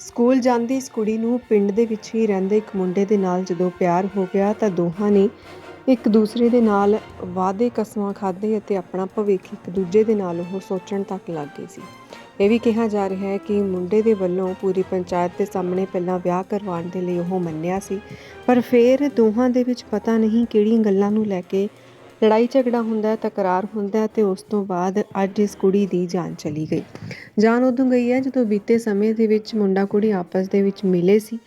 School ਜਾਂਦੀ ਇਸ ਕੁੜੀ ਨੂੰ ਪਿੰਡ ਦੇ ਵਿੱਚ ਹੀ ਰਹਿੰਦੇ ਇੱਕ ਮੁੰਡੇ ਦੇ ਨਾਲ ਜਦੋਂ ਪਿਆਰ ਹੋ ਗਿਆ ਤਾਂ ਦੋਹਾਂ ਨੇ ਇੱਕ ਦੂਸਰੇ ਦੇ ਨਾਲ ਵਾਅਦੇ ਕਸਮਾਂ ਖਾਧੇ ਅਤੇ ਆਪਣਾ ਭਵਿੱਖ ਇੱਕ ਦੂਜੇ ਦੇ ਨਾਲ ਉਹ ਸੋਚਣ ਤੱਕ ਲੱਗ ਗਏ ਸੀ। ਇਹ ਵੀ ਕਿਹਾ ਜਾ ਰਿਹਾ ਹੈ ਕਿ ਮੁੰਡੇ ਦੇ ਵੱਲੋਂ ਪੂਰੀ ਪੰਚਾਇਤ ਦੇ ਸਾਹਮਣੇ ਪਹਿਲਾਂ ਵਿਆਹ ਕਰਵਾਉਣ ਦੇ ਲਈ ਉਹ ਮੰਨਿਆ ਸੀ, ਪਰ ਫਿਰ ਦੋਹਾਂ ਦੇ ਵਿੱਚ ਪਤਾ ਨਹੀਂ ਕਿਹੜੀਆਂ ਗੱਲਾਂ ਨੂੰ ਲੈ ਕੇ ਲੜਾਈ ਝਗੜਾ ਹੁੰਦਾ ਹੈ, ਤਕਰਾਰ ਹੁੰਦਾ ਹੈ ਤੇ ਉਸ ਤੋਂ ਬਾਅਦ ਅੱਜ ਇਸ ਕੁੜੀ ਦੀ ਜਾਨ ਚਲੀ ਗਈ। ਜਾਨ ਉਦੋਂ ਗਈ ਹੈ ਜਦੋਂ ਬੀਤੇ ਸਮੇਂ ਦੇ ਵਿੱਚ ਮੁੰਡਾ ਕੁੜੀ ਆਪਸ ਦੇ ਵਿੱਚ ਮਿਲੇ ਸੀ।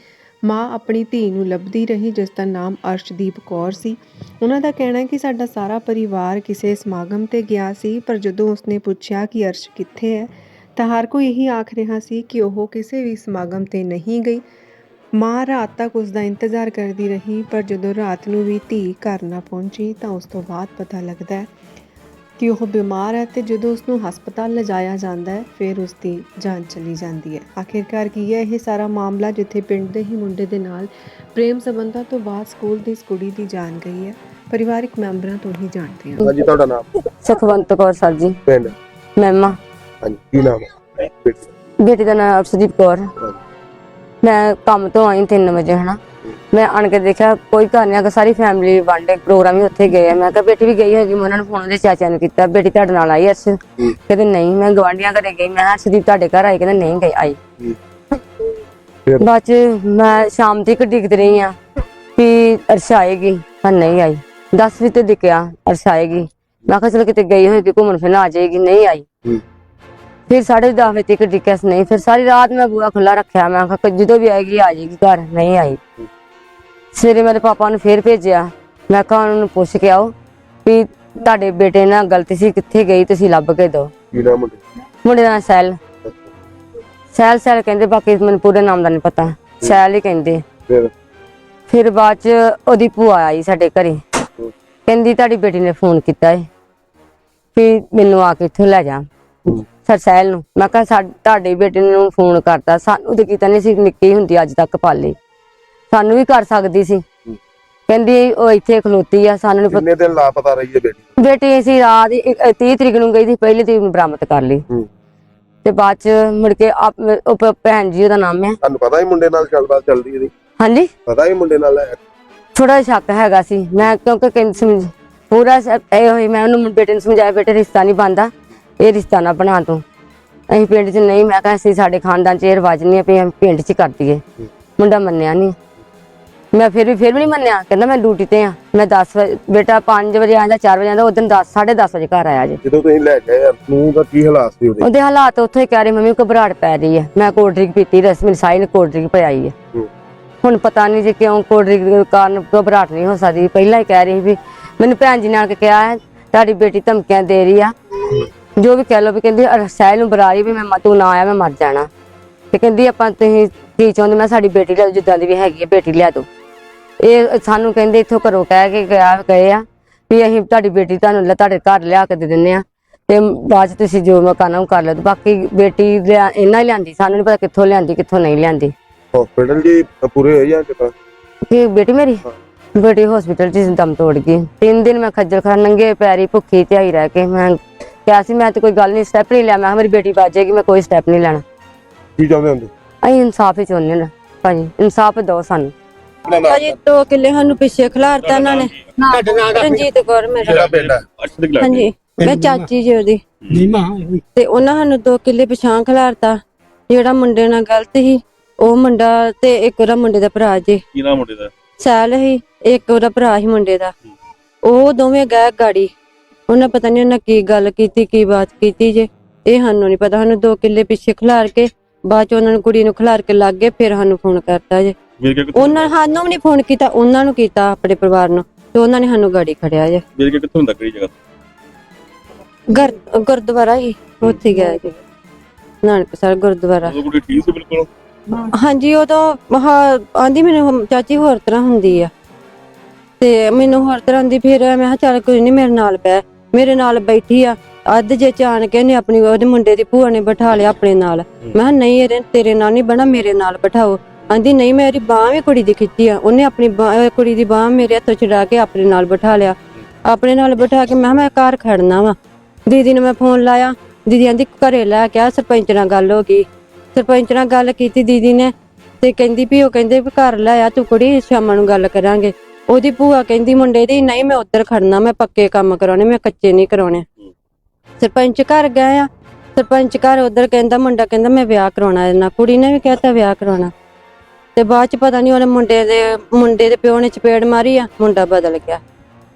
ਮਾਂ ਆਪਣੀ ਧੀ ਨੂੰ ਲੱਭਦੀ ਰਹੀ, ਜਿਸ ਦਾ ਨਾਮ ਅਰਸ਼ਦੀਪ ਕੌਰ ਸੀ। ਉਹਨਾਂ ਦਾ ਕਹਿਣਾ ਹੈ ਕਿ ਸਾਡਾ ਸਾਰਾ ਪਰਿਵਾਰ ਕਿਸੇ ਸਮਾਗਮ ਤੇ ਗਿਆ ਸੀ, ਪਰ ਜਦੋਂ ਉਸਨੇ ਪੁੱਛਿਆ ਕਿ ਅਰਸ਼ ਕਿੱਥੇ ਹੈ, ਤਾਂ ਹਰ ਕੋਈ ਇਹੀ ਆਖ ਰਿਹਾ ਸੀ ਕਿ ਉਹ ਕਿਸੇ ਵੀ ਸਮਾਗਮ ਤੇ ਨਹੀਂ ਗਈ। ਮਾਂ ਰਾਤ ਤੱਕ ਉਸ ਦਾ ਇੰਤਜ਼ਾਰ ਕਰਦੀ ਰਹੀ ਪਰ ਜਦੋਂ ਰਾਤ ਨੂੰ ਵੀ ਧੀ ਘਰ ਨਾ ਪਹੁੰਚੀ ਤਾਂ ਉਸ ਤੋਂ ਬਾਅਦ ਪਤਾ ਲੱਗਦਾ ਹੈ ਕਿ ਉਹ ਬਿਮਾਰ ਹੈ ਤੇ ਜਦੋਂ ਉਸ ਨੂੰ ਹਸਪਤਾਲ ਲਿਜਾਇਆ ਜਾਂਦਾ ਹੈ ਫਿਰ ਉਸ ਦੀ ਜਾਨ ਚਲੀ ਜਾਂਦੀ ਹੈ। ਆਖਿਰਕਾਰ ਕੀ ਹੈ ਇਹ ਸਾਰਾ ਮਾਮਲਾ ਜਿੱਥੇ ਪਿੰਡ ਦੇ ਹੀ ਮੁੰਡੇ ਦੇ ਨਾਲ ਪ੍ਰੇਮ ਸੰਬੰਧਾਂ ਤੋਂ ਬਾਅਦ ਸਕੂਲ ਦੀ ਇਸ ਕੁੜੀ ਦੀ ਜਾਨ ਗਈ ਹੈ। ਪਰਿਵਾਰਕ ਮੈਂਬਰਾਂ ਤੋਂ ਹੀ ਜਾਣਦੇ ਹਾਂ। ਹਾਂਜੀ ਤੁਹਾਡਾ ਨਾਮ? ਸੁਖਵੰਤ ਕੌਰ ਸਰ ਜੀ। ਪਿੰਡ? ਮੈਮਾ ਹਾਂਜੀ ਕੀ ਨਾਮ ਹੈ? ਬੇਟੀ ਦਾ ਨਾਮ ਅਰਸ਼ਦੀਪ ਕੌਰ। ਮੈਂ ਕੰਮ ਤੋਂ ਆਈ 3 ਵਜੇ ਹਨਾ। ਮੈਂ ਆਣ ਕੇ ਦੇਖਿਆ ਕੋਈ ਘਰ ਨਹੀਂ ਆ ਸਾਰੀ ਫੈਮਿਲੀ ਵਾਂਡੇ ਪ੍ਰੋਗਰਾਮ ਹੀ ਉੱਥੇ ਗਏ ਆ। ਮੈਂ ਕਿਹਾ ਬੇਟੀ ਵੀ ਗਈ ਹੋਗੀ ਮੈਂ ਉਹਨਾਂ ਨੂੰ ਫੋਨ ਦੇ ਚਾਚਾ ਨੂੰ ਕੀਤਾ ਬੇਟੀ ਤੁਹਾਡੇ ਨਾਲ ਆਈ ਅਰਸ਼ ਕਹਿੰਦੇ ਨਹੀਂ ਮੈਂ ਗਵਾਂਢੀਆਂ ਘਰੇ ਗਈ ਮੈਂ ਕਿਹਾ ਅਰਸ਼ਦੀਪ ਤੁਹਾਡੇ ਘਰ ਆਈ ਕਹਿੰਦੇ ਨਹੀਂ ਗਈ ਆਈ? ਬਾਅਦ ਚ ਮੈਂ ਸ਼ਾਮ ਤੱਕ ਡਿੱਗਦੀ ਰਹੀ ਆ ਵੀ ਅਰਸ਼ ਆਏਗੀ। ਪਰ ਨਹੀਂ ਆਈ। 10 ਵਜੇ ਤੇ ਦਿਖਿਆ ਅਰਸ਼ ਆਏਗੀ। ਮੈਂ ਕਿਹਾ ਚਲ ਕਿਤੇ ਗਈ ਹੋਏਗੀ ਘੁੰਮਣ ਫਿਰਨ ਆ ਜਾਏਗੀ ਨਹੀਂ ਆਈ। ਫਿਰ ਸਾਢੇ ਦਸ ਵਜੇ ਤੱਕ ਡਿੱਕਿਆ ਸੀ ਨਹੀਂ ਫਿਰ ਸਾਰੀ ਰਾਤ ਮੈਂ ਬੂਹਾ ਖੁੱਲਾ ਰੱਖਿਆ ਮੈਂ ਕਿਹਾ ਜਦੋਂ ਵੀ ਆਏਗੀ ਆ ਜਾਏਗੀ ਘਰ ਨਹੀਂ ਆਈ। ਸਵੇਰੇ ਮੇਰੇ ਪਾਪਾ ਨੂੰ ਫੇਰ ਭੇਜਿਆ ਮੈਂ ਕਿਹਾ ਉਹਨਾਂ ਨੂੰ ਪੁੱਛ ਕੇ ਆਓ ਵੀ ਤੁਹਾਡੇ ਬੇਟੇ ਨਾਲ ਗਲਤੀ ਸੀ ਕਿੱਥੇ ਗਈ ਤੁਸੀਂ ਲੱਭ ਕੇ ਦਿਓ। ਕੀ ਨਾਮ ਮੁੰਡੇ ਮੁੰਡੇ ਦਾ ਨਾਂ ਸੈਲ। ਸੈਲ ਸੈਲ ਕਹਿੰਦੇ ਬਾਕੀ ਮੈਨੂੰ ਪੂਰੇ ਨਾਮ ਦਾ ਨਹੀਂ ਪਤਾ। ਸੈਲ ਹੀ ਕਹਿੰਦੇ। ਫਿਰ? ਫਿਰ ਬਾਅਦ ਚ ਉਹਦੀ ਭੂਆ ਆਈ ਸਾਡੇ ਘਰੇ। ਕਹਿੰਦੀ ਤੁਹਾਡੀ ਬੇਟੀ ਨੇ ਫੋਨ ਕੀਤਾ ਏ। ਵੀ ਮੈਨੂੰ ਆ ਕੇ ਇੱਥੋਂ ਲੈ ਜਾ। ਹੂੰ। ਸਰ ਸਹਿਲ ਨੂੰ। ਮੈਂ ਕਿਹਾ ਸਾ- ਤੁਹਾਡੇ ਬੇਟੇ ਨੂੰ ਫੋਨ ਕਰਤਾ। ਸਾਨੂੰ ਤੇ ਕੀਤਾ ਨਹੀਂ ਸੀ ਨਿੱਕੀ ਹੁੰਦੀ ਅੱਜ ਤੱਕ ਪਾਲੀ। ਸਾਨੂੰ ਵੀ ਕਰ ਸਕਦੀ ਸੀ। ਕਹਿੰਦੀ ਉਹ ਇੱਥੇ ਖਲੋਤੀ ਆ ਸਾਨੂੰ ਨੀ ਕਿੰਨੇ ਦਿਨ ਲਾਪਤਾ ਰਹੀ ਹੈ ਬੇਟੀ? ਪਤਾ। ਬੇਟੀ ਅਸੀਂ ਰਾਤ ਹੀ- ਇੱਕ- 30 ਤਰੀਕ ਨੂੰ ਗਈ ਸੀ ਪਹਿਲੀ ਤਰੀਕ ਨੂੰ ਬਰਾਮਦ ਕਰ ਲਈ। ਹੂੰ। ਤੇ ਬਾਅਦ ਚ ਮੁੜ ਕੇ ਆਪ- ਉਹ ਭ- ਭੈਣ ਜੀ ਉਹਦਾ ਨਾਮ ਹੈ ਤੁਹਾਨੂੰ ਪਤਾ ਹੀ ਮੁੰਡੇ ਨਾਲ ਗੱਲਬਾਤ ਚੱਲਦੀ ਇਹਦੀ? ਹਾਂਜੀ? ਪਤਾ ਹੀ ਮੁੰਡੇ ਨਾਲ ਹੈ? ਥੋੜਾ ਸ਼ੱਕ ਹੈਗਾ ਸੀ। ਮੈਂ ਕਿਉਂਕਿ ਕਹਿੰਦੀ ਸਮਝ ਪੂਰਾ ਸ- ਇਹ ਹੋਈ ਮੈਂ ਉਹਨੂੰ ਬੇਟੇ ਨੂੰ ਸਮਝਾਇਆ ਬੇਟੇ ਰਿਸ਼ਤਾ ਨਹੀਂ ਬੰਦਾ ਇਹ ਰਿਸ਼ਤਾ ਨਾ ਬਣਾ ਤੂੰ। ਅਸੀਂ ਪਿੰਡ 'ਚ ਨਹੀਂ ਮੈਂ ਕਿਹਾ ਅਸੀਂ ਸਾਡੇ ਖਾਨਦਾਨ 'ਚ ਇਹ ਰਿਵਾਜ ਨਹੀਂ ਹੈ ਵੀ ਅਸੀਂ ਪਿੰਡ 'ਚ ਕਰ ਦਈਏ। ਮੁੰਡਾ ਮੰਨਿਆ ਨਹੀਂ। ਮੈਂ ਫਿਰ ਵੀ ਫਿਰ ਵੀ ਨਹੀਂ ਮੰਨਿਆ। ਕਹਿੰਦਾ ਮੈਂ ਡਿਊਟੀ ਤੇ ਆ। ਮੈਂ 10 ਵਜੇ ਬੇਟਾ 5 ਵਜੇ ਆਂਦਾ 4 ਵਜੇ ਆਂਦਾ ਉਦੋਂ 10 10:30 ਵਜੇ ਘਰ ਆਇਆ ਜੇ। ਜਦੋਂ ਤੁਸੀਂ ਲੈ ਗਏ ਯਾਰ ਨੂੰ ਦਾ ਕੀ ਹਾਲਾਤ ਸੀ ਉਹਦੇ? ਉਹਦੇ ਹਾਲਾਤ ਉੱਥੇ ਹੀ ਕਹਿ ਰਹੇ ਮੰਮੀ ਘਬਰਾਹਟ ਪੈ ਰਹੀ ਹੈ। ਮੈਂ ਕੋਲਡ ਡਰਿੰਕ ਪੀਤੀ ਰਸ ਮੇਰੀ ਸਾਈ ਨੇ ਕੋਲਡ ਡਰਿੰਕ ਪਿਆਈ ਹੈ। ਹੂੰ। ਹੁਣ ਪਤਾ ਨਹੀਂ ਜੇ ਕਿਉਂ ਕੋਲਡ ਡਰਿੰਕ ਦੇ ਕਾਰਨ ਘਬਰਾਹਟ ਨਹੀਂ ਹੋ ਸਕਦੀ। ਪਹਿਲਾਂ ਹੀ ਕਹਿ ਰਹੀ ਵੀ ਮੈਨੂੰ ਭੈਣ ਜੀ ਨਾਲ ਕੇ ਕਿਹਾ ਹੈ ਤੁਹਾਡੀ ਬੇਟੀ ਧਮਕੀਆਂ ਦੇ ਰਹੀ ਆ। ਜੋ ਵੀ ਕਹਿ ਲੋ ਵੀ ਕਹਿੰਦੀ ਸਹਿਲ ਨੂੰ ਬੁਲਾ ਰਹੀ ਵੀ ਮੈਂ ਮ- ਤੂੰ ਨਾ ਆਇਆ ਮੈਂ ਮਰ ਜਾਣਾ। ਤੇ ਕਹਿੰਦੀ ਆਪਾਂ ਤੁਸੀਂ ਕੀ ਚਾਹੁੰਦੇ? ਮੈਂ ਸਾਡੀ ਬੇਟੀ ਲੈ ਜਿੱਦਾਂ ਦੀ ਵੀ ਹੈਗੀ ਹੈ ਬੇਟੀ ਲਿਆ ਦੋ। ਇਹ ਸਾਨੂੰ ਕਹਿੰਦੇ ਇੱਥੋਂ ਘਰੋਂ ਕਹਿ ਕੇ ਗਿਆ ਗਏ ਆ ਵੀ ਅਸੀਂ ਤੁਹਾਡੀ ਬੇਟੀ ਤੁਹਾਨੂੰ ਲੈ ਤੁਹਾਡੇ ਘਰ ਲਿਆ ਕੇ ਦੇ ਦਿੰਨੇ ਆ। ਤੇ ਬਾਅਦ ਤੁਸੀਂ ਜੋ ਮਕਾਨਾ ਉਹ ਕਰ ਲਿਓ ਬਾਕੀ ਬੇਟੀ ਲਿਆ- ਇਹਨਾਂ ਹੀ ਲਿਆਂਦੀ ਸਾਨੂੰ ਨਹੀਂ ਪਤਾ ਕਿੱਥੋਂ ਲਿਆਂਦੀ ਕਿੱਥੋਂ ਨਹੀਂ ਲਿਆਂਦੀ। ਹਸਪੀਟਲ ਜੀ ਪੂਰੇ ਹੋਏ ਜਾਂ ਕਿਤਾ ਕਿ ਬੇਟੀ ਮੇਰੀ? ਬੇਟੀ ਹਸਪੀਟਲ 'ਚ ਦਮ ਤੋੜ ਗਈ। ਤਿੰਨ ਦਿਨ ਮੈਂ ਖੱਜਲ ਖਾ ਨੰਗੇ ਪੈਰੀ ਭੁੱਖੀ ਧਿਆਈ ਰਹਿ ਕੇ ਮੈਂ ਕਿਹਾ ਸੀ ਮੈਂ ਤੇ ਕੋਈ ਗੱਲ ਨਹੀਂ ਸਟੈਪ ਨਹੀਂ ਲਿਆ। ਮੈਂ ਕਿਹਾ ਮੇਰੀ ਬੇਟੀ ਬਾਜੇਗੀ ਮੈਂ ਕੋਈ ਸਟੈਪ ਨਹੀਂ ਲੈਣਾ। ਕੀ ਚਾਹੁੰਦੇ ਹੁੰਦੇ? ਅਸੀਂ ਇਨਸਾਫ ਹੀ ਚਾਹੁੰਦੇ ਨੇ ਭਾਜੀ। ਇਨਸਾਫ ਦਿਓ ਸਾਨੂੰ। ਭਾਜੀ ਦੋ ਕਿੱਲੇ ਸਾਨੂੰ ਪਿੱਛੇ ਖਿਲਾਰਤਾ ਇਹਨਾਂ ਨੇ। ਰਣਜੀਤ ਕੌਰ ਮੇਰਾ। ਹੈ ਹਾਂਜੀ ਮੈਂ ਚਾਚੀ ਜੀ ਉਹਦੀ। ਤੇ ਉਹਨਾਂ ਸਾਨੂੰ ਦੋ ਕਿੱਲੇ ਪਿਛਾਂ ਖਿਲਾਰਤਾ ਜਿਹੜਾ ਮੁੰਡੇ ਨਾਲ ਗਲਤ ਸੀ ਉਹ ਮੁੰਡਾ ਤੇ ਇੱਕ ਉਹਦਾ ਮੁੰਡੇ ਦਾ ਭਰਾ ਜੀ। ਕੀ ਨਾਮ ਮੁੰਡੇ ਦਾ? ਸੈਲ ਸੀ ਇੱਕ ਉਹਦਾ ਭਰਾ ਸੀ ਮੁੰਡੇ ਦਾ। ਉਹ ਦੋਵੇਂ ਗਏ ਗਾੜੀ। ਉਹਨਾਂ ਪਤਾ ਨਹੀਂ ਉਹਨਾਂ ਕੀ ਗੱਲ ਕੀਤੀ ਕੀ ਬਾਤ ਕੀਤੀ ਜੇ। ਇਹ ਸਾਨੂੰ ਨਹੀਂ ਪਤਾ ਸਾਨੂੰ ਦੋ ਕਿੱਲੇ ਪਿੱਛੇ ਖਿਲਾਰ ਕੇ ਬਾਅਦ ਚ ਉਹਨਾਂ ਨੂੰ ਕੁੜੀ ਨੂੰ ਖਿਲਾਰ ਕੇ ਲੱਗ ਗਏ ਫਿਰ ਸਾਨੂੰ ਫੋਨ ਕਰਤਾ ਜੇ। ਮਿਲ ਕੇ ਕਿੱਥੋਂ ਉਹਨਾਂ ਸਾਨੂੰ ਵੀ ਨਹੀਂ ਫੋਨ ਕੀਤਾ ਉਹਨਾਂ ਨੂੰ ਕੀਤਾ ਆਪਣੇ ਪਰਿਵਾਰ ਨੂੰ ਤੇ ਉਹਨਾਂ ਨੇ ਸਾਨੂੰ ਗਾੜੀ ਖੜਿਆ ਜੇ। ਮਿਲ ਕੇ ਕਿੱਥੋਂ ਹੁੰਦਾ ਕਿਹੜੀ ਜਗ੍ਹਾ? ਤੋਂ? ਗੁਰ ਗੁਰਦੁਆਰਾ ਹੀ ਉੱਥੇ ਗਿਆ ਜੀ। ਨਾਨਕਸਰ ਗੁਰਦੁਆਰਾ। ਉਦੋਂ ਕੁੜੀ ਠੀਕ ਸੀ ਬਿਲਕੁਲ? ਹਾਂਜੀ ਉਹ ਤਾਂ ਆਂਦੀ ਮੈਨੂੰ ਚਾਚੀ ਹੋਰ ਤਰ੍ਹਾਂ ਹੁੰਦੀ ਆ। ਤੇ ਮੈਨੂੰ ਹੋਰ ਤਰ੍ਹਾਂ ਦੀ ਫਿਰ ਮੈਂ ਕਿਹਾ ਚੱਲ ਕੋਈ ਨਹੀਂ ਮੇਰੇ ਨਾਲ ਬੈ ਮੇਰੇ ਨਾਲ ਬੈਠੀ ਆ। ਅੱਧ ਜੇ ਚਾਣ ਕੇ ਨੇ ਆਪਣੀ ਉਹਦੇ ਮੁੰਡੇ ਦੀ ਭੂਆ ਨੇ ਬਿਠਾ ਲਿਆ ਆਪਣੇ ਨਾਲ। ਮੈਂ ਕਿਹਾ ਨਹੀਂ ਇਹਦੇ ਤੇਰੇ ਨਾਲ ਨਹੀਂ ਬਣਾ ਮੇਰੇ ਨਾਲ ਬਿਠਾਓ। ਆਂਦੀ ਨਹੀਂ ਮੇਰੀ ਬਾਹ ਵੀ ਕੁੜੀ ਦੀ ਖਿੱਚੀ ਆ। ਉਹਨੇ ਆਪਣੀ ਬਾਂਹ- ਕੁੜੀ ਦੀ ਬਾਹ ਮੇਰੇ ਹੱਥੋਂ ਛਡਾ ਕੇ ਆਪਣੇ ਨਾਲ ਬਿਠਾ ਲਿਆ। ਆਪਣੇ ਨਾਲ ਬਿਠਾ ਕੇ ਮੈਂ ਕਿਹਾ ਮੈਂ ਘਰ ਖੜਨਾ ਵਾ। ਦੀਦੀ ਨੂੰ ਮੈਂ ਫੋਨ ਲਾਇਆ। ਦੀਦੀ ਆਂਦੀ ਘਰੇ ਲੈ ਕੇ ਆ ਸਰਪੰਚ ਨਾਲ ਗੱਲ ਹੋ ਗਈ। ਸਰਪੰਚ ਨਾਲ ਗੱਲ ਕੀਤੀ ਦੀਦੀ ਨੇ ਤੇ ਕਹਿੰਦੀ ਵੀ ਉਹ ਕਹਿੰਦੇ ਵੀ ਘਰ ਲੈ ਆ ਤੂੰ ਕੁੜੀ ਸ਼ਾਮਾਂ ਨੂੰ ਗੱਲ ਕਰਾਂਗੇ। ਉਹਦੀ ਭੂਆ ਕਹਿੰਦੀ ਮੁੰਡੇ ਦੀ ਨਹੀਂ ਮੈਂ ਉੱਧਰ ਖੜਨਾ ਮੈਂ ਪੱਕੇ ਕੰਮ ਕਰਾਉਣੇ ਮੈਂ ਕੱਚੇ ਨਹੀਂ ਕਰਾਉਣੇ। ਸਰਪੰਚ ਘਰ ਗਏ ਆ। ਸਰਪੰਚ ਘਰ ਉਧਰ ਕਹਿੰਦਾ ਮੁੰਡਾ ਕਹਿੰਦਾ ਮੈਂ ਵਿਆਹ ਕਰਾਉਣਾ ਇਹਨਾਂ ਕੁੜੀ ਨੇ ਵੀ ਕਹਿਤਾ ਵਿਆਹ ਕਰਾਉਣਾ। ਤੇ ਬਾਅਦ ਚ ਪਤਾ ਨਹੀਂ ਉਹਨੇ ਮੁੰਡੇ ਦੇ ਮੁੰਡੇ ਦੇ ਪਿਓ ਨੇ ਚਪੇੜ ਮਾਰੀ ਆ ਮੁੰਡਾ ਬਦਲ ਗਿਆ।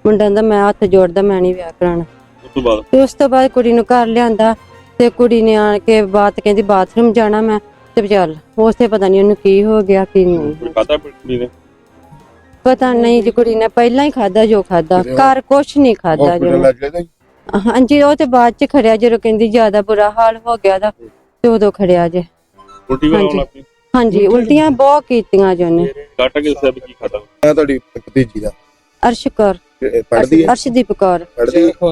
ਮੁੰਡਾ ਕਹਿੰਦਾ ਮੈਂ ਹੱਥ ਜੋੜਦਾ ਮੈਂ ਨਹੀਂ ਵਿਆਹ ਕਰਾਉਣਾ। ਉਸ ਤੋਂ ਬਾਅਦ? ਤੇ ਉਸ ਤੋਂ ਬਾਅਦ ਕੁੜੀ ਨੂੰ ਘਰ ਲਿਆਂਦਾ ਤੇ ਕੁੜੀ ਨੇ ਆਣ ਕੇ ਬਾਤ ਕਹਿੰਦੀ ਬਾਥਰੂਮ ਜਾਣਾ ਮੈਂ। ਤੇ ਚੱਲ ਉਸੇ ਪਤਾ ਨਹੀਂ ਉਹਨੂੰ ਕੀ ਹੋ ਗਿਆ ਕੀ ਨਹੀਂ। ਖਾਤਾ ਕੁੜੀ ਨੇ? ਪਤਾ ਨਹੀਂ ਜੀ ਕੁੜੀ ਨੇ ਪਹਿਲਾਂ ਹੀ ਖਾਦਾ ਜੋ ਖਾਦਾ ਘਰ ਕੁਛ ਨਹੀਂ ਖਾਦਾ ਜੋ ਹਾਂਜੀ ਉਹ ਤੇ ਬਾਅਦ ਚ ਖੜਿਆ ਜਦੋਂ ਕਹਿੰਦੀ ਜ਼ਿਆਦਾ ਬੁਰਾ ਹਾਲ ਹੋ ਗਿਆ ਦਾ ਤੇ ਉਦੋਂ ਖੜਿਆ ਜੇ। ਉਲਟੀ ਹਾਂਜੀ। ਉਲਟੀਆਂ ਬਹੁਤ ਕੀਤੀਆਂ ਜੋ ਨੇ ਡਾਕਟਰ ਕੇ ਦੱਸਿਆ ਵੀ ਕੀ ਖਾਤਾ ਮੈਂ ਤੁਹਾਡੀ ਭਤੀਜੀ ਦਾ। ਅਰਸ਼ ਕੌਰ। ਇਹ ਪੜ੍ਹਦੀ ਹੈ? ਅਰਸ਼ਦੀਪ ਕੌਰ।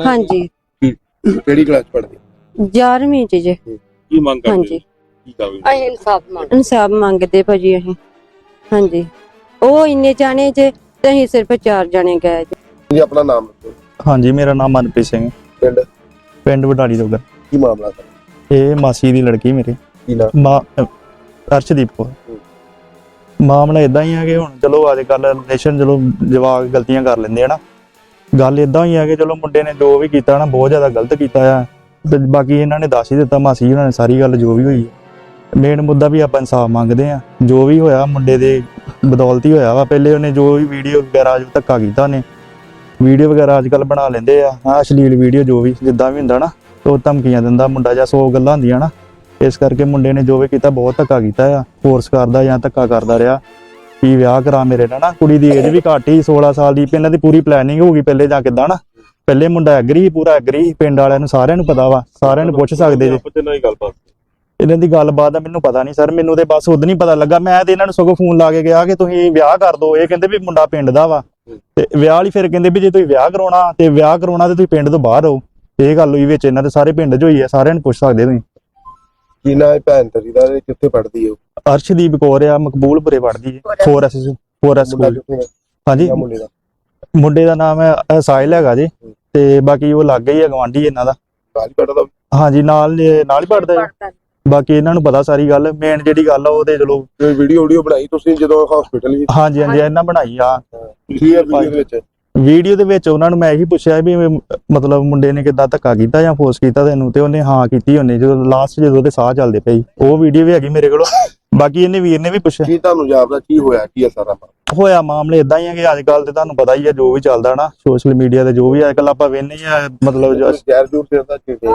ਹਾਂਜੀ। ਕਿਹੜੀ ਕਲਾਸ ਪੜ੍ਹਦੀ? ਹੈ 11ਵੀਂ ਚ ਜੇ। ਕੀ ਮੰਗ ਕਰਦੇ ਹਾਂਜੀ। ਕੀ ਕਾਵੇ ਅਸੀਂ ਇਨਸਾਫ ਮੰਗਦੇ ਭਾਜੀ ਅਸੀਂ। ਹਾਂਜੀ। ਉਹ ਇੰਨੇ ਜਾਣੇ ਜੇ ਤੇ ਅਸੀਂ ਸਿਰਫ ਚਾਰ ਜਾਣੇ ਗਏ ਜੇ। ਜੀ ਆਪਣਾ ਨਾਮ ਦੱਸੋ। ਹਾਂਜੀ ਮੇਰਾ ਨਾਮ ਮਨਪ੍ਰੀਤ ਸਿੰਘ ਪਿੰਡ? ਪਿੰਡ ਵਡਾਲੀ ਤੋਂ ਕੀ ਮਾਮਲਾ ਹੈ? ਇਹ ਮਾਸੀ ਦੀ ਲੜਕੀ ਮੇਰੀ। ਕੀ ਨਾਮ? ਮਾਂ ਅਹ ਅਰਸ਼ਦੀਪ ਕੌਰ। ਮਾਮਲਾ ਇਦਾਂ ਹੀ ਆ ਕਿ ਹੁਣ ਚਲੋ ਅੱਜ ਕੱਲ ਰਿਲੇਸ਼ਨ ਚਲੋ ਜਵਾਕ ਗਲਤੀਆਂ ਕਰ ਲੈਂਦੇ ਆ ਨਾ। ਗੱਲ ਇਦਾਂ ਹੀ ਆ ਕਿ ਚਲੋ ਮੁੰਡੇ ਨੇ ਜੋ ਵੀ ਕੀਤਾ ਨਾ ਬਹੁਤ ਜ਼ਿਆਦਾ ਗਲਤ ਕੀਤਾ ਆ। ਤੇ ਬਾਕੀ ਇਹਨਾਂ ਨੇ ਦੱਸ ਹੀ ਦਿੱਤਾ ਮਾਸੀ ਉਹਨਾਂ ਨੇ ਸਾਰੀ ਗੱਲ ਜੋ ਵੀ ਹੋਈ ਮੇਨ ਮੁੱਦਾ ਵੀ ਆਪਾਂ ਇਨਸਾਫ ਮੰਗਦੇ ਆ। ਜੋ ਵੀ ਹੋਇਆ ਮੁੰਡੇ ਦੇ ਬਦੌਲਤ ਹੀ ਹੋਇਆ ਵਾ। ਪਹਿਲੇ ਉਹਨੇ ਜੋ ਵੀ ਵੀਡੀਓ ਵਗੈਰਾ ਜੋ ਧੱਕਾ ਕੀਤਾ ਉਹਨੇ। ਵੀਡੀਓ ਵਗੈਰਾ ਅੱਜ ਕੱਲ ਬਣਾ ਲੈਂਦੇ ਆ। ਆਹ ਅਸ਼ਲੀਲ ਵੀਡੀਓ ਜੋ ਵੀ ਜਿੱਦਾਂ ਵੀ ਹੁੰਦਾ ਨਾ, ਉਹ ਧਮਕੀਆਂ ਦਿੰਦਾ ਮੁੰਡਾ ਜਾਂ ਸੌ ਗੱਲਾਂ ਹੁੰਦੀਆਂ ਨਾ। ਇਸ ਕਰਕੇ ਮੁੰਡੇ ਨੇ ਜੋ ਵੀ ਕੀਤਾ ਬਹੁਤ ਧੱਕਾ ਕੀਤਾ ਆ। ਫੋਰਸ ਕਰਦਾ ਜਾਂ ਧੱਕਾ ਕਰਦਾ ਰਿਹਾ। ਵੀ ਵਿਆਹ ਕਰਾ ਮੇਰੇ ਨਾਲ ਨਾ। ਕੁੜੀ ਦੀ ਏਜ ਵੀ ਘੱਟ ਹੀ 16 ਸਾਲ ਦੀ। ਪਹਿਲਾਂ ਦੀ ਪੂਰੀ ਪਲੈਨਿੰਗ ਹੋ ਗਈ ਪਹਿਲੇ ਜਾਂ ਕਿੱਦਾਂ ਨਾ। ਪਹਿਲੇ ਮੁੰਡਾ ਐਗਰੀ ਪੂਰਾ ਐਗਰੀ ਪਿੰਡ ਵਾਲਿਆਂ ਨੂੰ ਸਾਰਿਆਂ ਨੂੰ ਪਤਾ ਵਾ। ਸਾਰਿਆਂ ਨੂੰ ਪੁੱਛ ਸਕਦੇ ਜੇ। ਇਹਨਾਂ ਦੀ ਗੱਲਬਾਤ ਦਾ ਮੈਨੂੰ ਪਤਾ ਨਹੀਂ ਸਰ ਮੈਨੂੰ ਤੇ ਬਸ ਉਦੋਂ ਨਹੀਂ ਪਤਾ ਲੱਗਾ। ਮੈਂ ਤੇ ਇਹਨਾਂ ਨੂੰ ਸਗੋਂ ਫੋਨ ਲਾ ਕੇ ਗਿਆ ਕਿ ਤੁਸੀਂ ਵਿਆਹ ਕਰ ਦਿਓ ਇਹ ਕਹਿੰਦੇ ਵੀ ਮੁੰਡਾ ਪਿੰਡ ਦਾ ਵਾ। ਤੇ ਵਿਆਹ ਵਾਲੀ ਫਿਰ ਕਹਿੰਦੇ ਵੀ ਜੇ ਤੁਸੀਂ ਵਿਆਹ ਕਰਾਉਣਾ ਤੇ ਵਿਆਹ ਕਰਾਉਣਾ ਤੇ ਤੁਸੀਂ ਪਿੰਡ ਤੋਂ ਬਾਹਰ ਹੋ ਇਹ ਗੱਲ ਹੋਈ ਵਿੱਚ ਇਹਨਾਂ ਦੇ ਸਾਰੇ ਪਿੰਡ 'ਚ ਹੋਈ ਹੈ ਸਾਰਿਆਂ ਨੂੰ ਪੁੱਛ ਸਕਦੇ ਤੁਸੀਂ। ਕੀ ਨਾਮ ਹੈ ਭੈਣ ਤੇਰੀ ਦਾ? ਤੇ ਕਿੱਥੇ ਪੜ੍ਹਦੀ ਹੈ ਉਹ? ਅਰਸ਼ਦੀਪ ਕੌਰ ਆ ਮਕਬੂਲਪੁਰੇ ਪੜ੍ਹਦੀ ਹੈ। 4S 4S ਮੁੰਡਾ ਸਕੂਲ। ਹੈ? ਹਾਂਜੀ। ਮੁੰਡੇ ਦਾ। ਮੁੰਡੇ ਦਾ ਨਾਮ ਹੈ ਸਾਹਿਲ ਹੈਗਾ ਜੀ। ਤੇ ਬਾਕੀ ਉਹ ਲੱਗ ਹੀ ਹੈ ਗਵਾਂਢੀ ਇਹਨਾਂ ਦਾ। ਹਾਂਜੀ ਨਾਲ ਨਾਲ ਹੀ ਪੜਦਾ ਬਾਕੀ ਇਹਨਾਂ ਨੂੰ ਪਤਾ ਸਾਰੀ ਗੱਲ ਮੇਨ ਜਿਹੜੀ ਗੱਲ ਆ ਉਹ ਤੇ ਚਲੋ ਵੀਡੀਓ ਵੀਡੀਓ ਬਣਾਈ ਤੁਸੀਂ ਜਦੋਂ ਹਸਪੀਟਲ ਵਿੱਚ? ਹਾਂਜੀ ਹਾਂਜੀ ਇਹਨਾਂ ਬਣਾਈ ਆ। ਕੀ ਹੈ ਵੀਡੀਓ ਵਿੱਚ? ਵੀਡੀਓ ਦੇ ਵਿੱਚ ਉਹਨਾਂ ਨੂੰ ਮੈਂ ਇਹੀ ਪੁੱਛਿਆ ਵੀ ਮਤਲਬ ਮੁੰਡੇ ਨੇ ਕਿੱਦਾਂ ਧੱਕਾ ਕੀਤਾ ਜਾਂ ਫੋਰਸ ਕੀਤਾ ਤੈਨੂੰ ਤੇ ਉਹਨੇ ਹਾਂ ਕੀਤੀ ਉਹਨੇ ਜਦੋਂ ਲਾਸਟ ਜਦੋਂ ਉਹਦੇ ਸਾਹ ਚੱਲਦੇ ਪਈ ਉਹ ਵੀਡੀਓ ਵੀ ਹੈਗੀ ਮੇਰੇ ਕੋਲ। ਬਾਕੀ ਇਹਨੇ ਵੀਰ ਨੇ ਵੀ ਪੁੱਛਿਆ। ਕੀ ਤੁਹਾਨੂੰ ਜਾਪਦਾ ਕੀ ਹੋਇਆ ਕੀ ਹੈ ਸਾਰਾ? ਹੋਇਆ ਮਾਮਲੇ ਇਦਾਂ ਹੀ ਆ ਕਿ ਅੱਜ ਕੱਲ ਤੇ ਤੁਹਾਨੂੰ ਪਤਾ ਹੀ ਆ ਜੋ ਵੀ ਚੱਲਦਾ ਨਾ ਸੋਸ਼ਲ ਮੀਡੀਆ ਤੇ ਜੋ ਵੀ ਅੱਜ ਕੱਲ ਆਪਾਂ ਵੇਖਨੇ ਆ ਮਤਲਬ ਜੋ- ਜ਼ਹਿਰ ਜੂਰ ਤੇ ਦਾ ਚੀਤੇ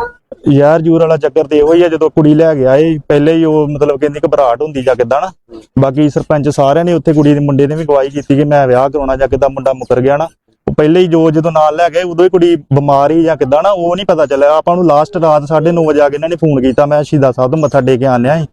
ਯਾਰ ਜੂਰ ਵਾਲਾ ਚੱਕਰ ਤੇ ਇਹੋ ਹੀ ਆ ਜਦੋਂ ਕੁੜੀ ਲੈ ਗਿਆ ਇਹ ਪਹਿਲੇ ਹੀ ਉਹ ਮਤਲਬ ਕਹਿੰਦੀ ਘਬਰਾਹਟ ਹੁੰਦੀ ਜਾਂ ਕਿਦਾਂ ਨਾ ਬਾਕੀ ਸਰਪੰਚ ਸਾਰਿਆਂ ਨੇ ਉੱਥੇ ਕੁੜੀ ਦੇ ਮੁੰਡੇ ਨੇ ਵੀ ਗਵਾਹੀ ਕੀਤੀ ਕਿ ਮੈਂ ਵਿਆਹ ਕਰਾਉਣਾ ਜਾਂ ਕਿਦਾਂ ਮੁੰਡਾ ਮੁਕਰ ਗਿਆ ਨਾ। ਉਹ ਪਹਿਲੇ ਹੀ ਜੋ ਜਦੋਂ ਨਾਲ ਲੈ ਗਏ ਉਦੋਂ ਹੀ ਕੁੜੀ ਬਿਮਾਰ ਹੀ ਜਾਂ ਕਿਦਾਂ ਨਾ ਉਹ ਨਹੀਂ ਪਤਾ ਚੱਲਿਆ। ਆਪਾਂ ਨੂੰ ਲਾਸਟ ਰਾਤ 9:30 ਵਜੇ ਆ ਕੇ ਇਹਨਾਂ ਨੇ ਫੋਨ ਕੀਤਾ ਮੈਂ ਸ਼ਹੀਦਾਂ ਸਾਹਿਬ ਤੋਂ ਮੱਥਾ ਟੇਕ ਕੇ ਆਨਿਆ ਸੀ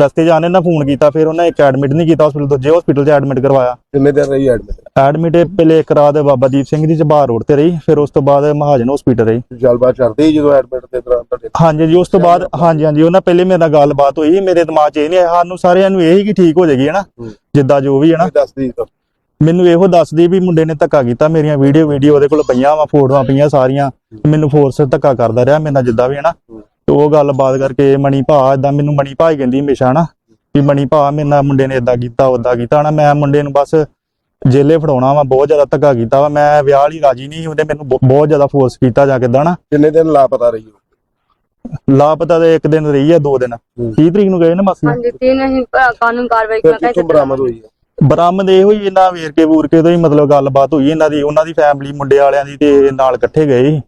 ਰਸਤੇ 'ਚ ਆਨੇ ਨਾ ਫੋਨ ਕੀਤਾ ਫਿਰ ਉਹਨਾਂ ਇੱਕ ਐਡਮਿਟ ਨਹੀਂ ਕੀਤਾ ਹਸਪੀਟਲ ਦੂਜੇ ਹਸਪੀਟਲ 'ਚ ਐਡਮਿਟ ਕਰਵਾਇਆ। ਕਿੰਨੇ ਦਿਨ ਰਹੀ ਐਡਮਿਟ ਐਡਮਿਟ ਪਹਿਲੇ ਇੱਕ ਰਾਤ ਬਾਬਾ ਦੀਪ ਸਿੰਘ ਦੀ ਚਬਾਰ ਰੋਡ ਤੇ ਰਹੀ ਫਿਰ ਉਸ ਤੋਂ ਬਾਅਦ ਮਹਾਜਨ ਹਸਪੀਟਲ ਰਹੀ। ਗੱਲਬਾਤ ਚੱਲਦੀ ਸੀ ਜਦੋਂ ਐਡਮਿਟ ਦੇ ਦੌਰਾਨ ਤੁਹਾਡੇ ਹਾਂਜੀ ਜੀ ਉਸ ਤੋਂ ਬਾਅਦ ਹਾਂਜੀ ਹਾਂਜੀ ਉਹਨਾਂ ਪਹਿਲੇ ਮੇਰੇ ਨਾਲ ਗੱਲਬਾਤ ਹੋਈ ਮੇਰੇ ਦਿਮਾਗ 'ਚ ਇਹ ਨਹੀਂ ਆਇਆ ਸਾਨੂੰ ਸਾਰਿਆਂ ਨੂੰ ਇਹ ਹੀ ਕਿ ਠੀਕ ਹੋ ਜਾਏਗੀ ਹਨਾ। ਜਿੱਦਾਂ ਜੋ ਵੀ ਹੈ ਨਾ ਕੀ ਦੱਸਦੀ ਮੈਨੂੰ ਇਹੋ ਦੱਸਦੀ ਵੀ ਮੁੰਡੇ ਨੇ ਧੱਕਾ ਕੀਤਾ ਮੇਰੀਆਂ ਵੀਡੀਓ ਵੀਡੀਓ ਉਹਦੇ ਕੋਲ ਪਈਆਂ ਵਾ ਫੋਟੋਆਂ ਪਈਆਂ ਸਾਰੀਆਂ ਮੈਨੂੰ ਫੋਰਸ ਧੱਕਾ ਕਰਦਾ ਰਿਹਾ ਮੇਰੇ ਨਾਲ ਜਿੱਦਾਂ ਵੀ ਹੈ। ਨਾ ਤੇ ਉਹ ਗੱਲਬਾਤ ਕਰਕੇ ਮਣੀ ਭਾ ਇਦਾਂ ਮੈਨੂੰ ਮਣੀ ਭਾ ਹੀ ਕਹਿੰਦੀ ਹਮੇਸ਼ਾ ਨਾ ਵੀ ਮਣੀ ਭਾ ਮੇਰੇ ਨਾਲ ਮੁੰਡੇ ਨੇ ਇਦਾਂ ਕੀਤਾ ਉਦਾਂ ਕੀਤਾ ਨਾ ਮੈਂ ਮੁੰਡੇ ਨੂੰ ਬਸ ਜੇਲੇ ਫੜਾਉਣਾ ਵਾ ਬਹੁਤ ਜ਼ਿਆਦਾ ਧੱਕਾ ਕੀਤਾ ਵਾ। ਮੈਂ ਵਿਆਹ ਲਈ ਰਾਜੀ ਨਹੀਂ ਉਹਨੇ ਮੈਨੂੰ ਬਹੁ- ਬਹੁਤ ਜ਼ਿਆਦਾ ਫੋਰਸ ਕੀਤਾ ਜਾਂ ਕਿਦਾਂ ਨਾ ਕਿੰਨੇ ਦਿਨ ਲਾਪਤਾ ਰਹੀ ਉਹ? ਲਾਪਤਾ ਦੇ ਇੱਕ ਦਿਨ ਰਹੀ ਹੈ ਦੋ ਦਿਨ। 30 ਤਰੀਕ ਨੂੰ ਗਏ ਨਾ ਮਾਸੀ? ਹਾਂਜੀ ਤਿੰਨ ਅਸੀਂ ਅਹ, ਕਾਨੂੰਨ ਕਾਰਵਾਈ ਮੈਂ ਕਿੱਥੋਂ ਬਰਾਮਦ ਹੋਈ ਹੈ ਬਰਾਮਦ ਇਹ ਹੋਈ ਇਹਨਾਂ ਵੇਰ ਕੇ ਵੂਰ ਕੇ ਤੋਂ ਹੀ ਮਤਲਬ ਗੱਲਬਾਤ ਹੋਈ ਇਹਨਾਂ ਦੀ ਉਹਨਾਂ ਦੀ ਫੈਮਿਲੀ ਮੁੰਡੇ ਵਾਲਿਆਂ ਦੀ ਤੇ ਨਾਲ ਇਕੱਠੇ ਗਏ।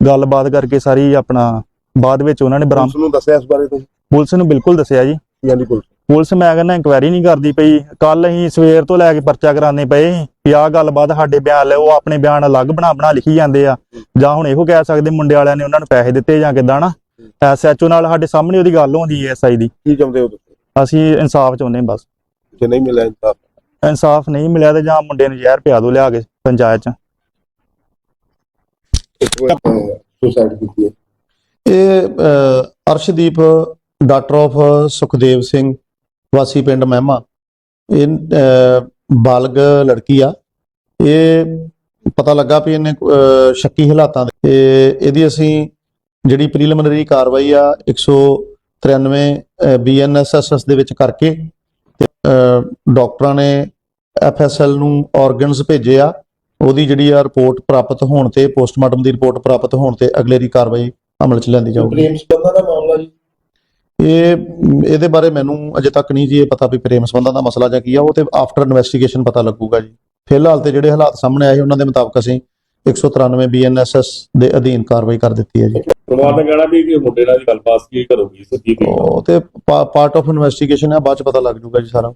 ਗੱਲਬਾਤ ਕਰਕੇ ਸਾਰੀ ਆਪਣਾ ਬਾਅਦ ਵਿੱਚ ਉਹਨਾਂ ਨੇ ਬਰਾਮਦ ਪੁਲਿਸ ਨੂੰ ਦੱਸਿਆ ਇਸ ਬਾਰੇ ਤੁਸੀਂ? ਪੁਲਿਸ ਨੂੰ ਬਿਲਕੁਲ ਦੱਸਿਆ ਜੀ। ਯਾਨੀ ਪੁਲਿਸ? ਪੁਲਿਸ ਮੈਂ ਕਹਿੰਦਾ ਇਨਕੁਆਇਰੀ ਨਹੀਂ ਕਰਦੀ ਪਈ। ਕੱਲ ਅਸੀਂ ਸਵੇਰ ਤੋਂ ਲੈ ਕੇ ਪਰਚਾ ਕਰਾਉਂਦੇ ਪਏ ਵੀ ਆਹ ਗੱਲਬਾਤ ਸਾਡੇ ਬਿਆਨ ਲੈ ਉਹ ਆਪਣੇ ਬਿਆਨ ਅਲੱਗ ਬਣਾ ਬਣਾ ਲਿਖੀ ਜਾਂਦੇ ਆ। ਜਾਂ ਹੁਣ ਇਹੋ ਕਹਿ ਸਕਦੇ ਮੁੰਡੇ ਵਾਲਿਆਂ ਨੇ ਉਹਨਾਂ ਨੂੰ ਪੈਸੇ ਦਿੱਤੇ ਜਾਂ ਕਿਦਾਂ ਨਾ। ਐਸਐਚਓ ਨਾਲ ਸਾਡੇ ਸਾਹਮਣੇ ਉਹਦੀ ਗੱਲ ਹੁੰਦੀ ਹੈ ਐਸਆਈ ਦੀ। ਕੀ ਚਾਹੁੰਦੇ ਹੋ ਤੁਸੀਂ? ਅਸੀਂ ਇਨਸਾਫ ਚਾਹੁੰਦੇ ਹਾਂ ਬਸ। ਜੇ ਨਹੀਂ ਮਿਲਿਆ ਇਨਸਾਫ? ਇਨਸਾਫ ਨਹੀਂ ਮਿਲਿਆ ਤੇ ਜਾਂ ਮੁੰਡੇ ਨੂੰ ਜ਼ਹਿਰ ਪਿਆ ਦੋ ਲਿਆ ਕੇ ਪੰਚਾਇਤ ਚ। ਸੁਸਾਈਡ ਕੀਤੀ ਹੈ। ਇਹ ਅਰਸ਼ਦੀਪ ਡਾਕਟਰ ਆਫ ਸੁਖਦੇਵ ਸਿੰਘ ਵਾਸੀ ਪਿੰਡ ਮਹਿਮਾ। ਇਹ ਬਾਲਗ ਲੜਕੀ ਆ। ਇਹ ਪਤਾ ਲੱਗਾ ਵੀ ਇਹਨੇ ਸ਼ੱਕੀ ਹਾਲਾਤਾਂ ਦੇ। ਇਹਦੀ ਅਸੀਂ ਜਿਹੜੀ ਪ੍ਰੀਲਿਮਿਨਰੀ ਕਾਰਵਾਈ ਆ 193 ਬੀਐਨਐਸਐਸਐਸ ਦੇ ਵਿੱਚ ਕਰਕੇ ਤੇ, ਅਹ, ਡਾਕਟਰਾਂ ਨੇ ਐਫਐਸਐਲ ਨੂੰ ਆਰਗਨਸ ਭੇਜੇ ਆ। ਉਹਦੀ ਜਿਹੜੀ ਆ ਰਿਪੋਰਟ ਪ੍ਰਾਪਤ ਹੋਣ ਤੇ ਪੋਸਟਮਾਰਟਮ ਦੀ ਰਿਪੋਰਟ ਪ੍ਰਾਪਤ ਹੋਣ ਤੇ ਅਗਲੇਰੀ ਕਾਰਵਾਈ ਅਮਲ 'ਚ ਲਿਆਂਦੀ ਜਾਊਗੀ। ਪ੍ਰੇਮ ਸੰਬੰਧਾਂ ਦਾ ਮਾਮਲਾ ਜੀ? ਇਹ ਇਹਦੇ ਬਾਰੇ ਮੈਨੂੰ ਅਜੇ ਤੱਕ ਨਹੀਂ ਜੀ ਇਹ ਪਤਾ ਵੀ ਪ੍ਰੇਮ ਸੰਬੰਧਾਂ ਦਾ ਮਸਲਾ ਜਾਂ ਕੀ ਆ ਉਹ ਤੇ ਆਫਟਰ ਇਨਵੈਸਟੀਗੇਸ਼ਨ ਪਤਾ ਲੱਗੂਗਾ ਜੀ। ਫਿਲਹਾਲ ਤੇ ਜਿਹੜੇ ਹਾਲਾਤ ਸਾਹਮਣੇ ਆਏ ਉਹਨਾਂ ਦੇ ਮੁਤਾਬਕ ਅਸੀਂ 193 ਬੀਐਨਐਸਐਸ ਦੇ ਅਧੀਨ ਕਾਰਵਾਈ ਕਰ ਦਿੱਤੀ ਹੈ ਜੀ। ਪਰਿਵਾਰ ਦਾ ਕਹਿਣਾ ਵੀ ਕਿ ਮੁੰਡੇ ਨਾਲ ਦੀ ਗੱਲਬਾਤ ਕੀ ਕਰੋਗੀ ਤੁਸੀਂ ਉਹ ਤੇ ਪਾਰਟ ਆਫ ਇਨਵੈਸਟੀਗੇਸ਼ਨ ਹੈ ਬਾਅਦ ਚ ਪਤਾ ਲੱਗ ਜੂਗਾ ਜੀ ਸਾਰਾ।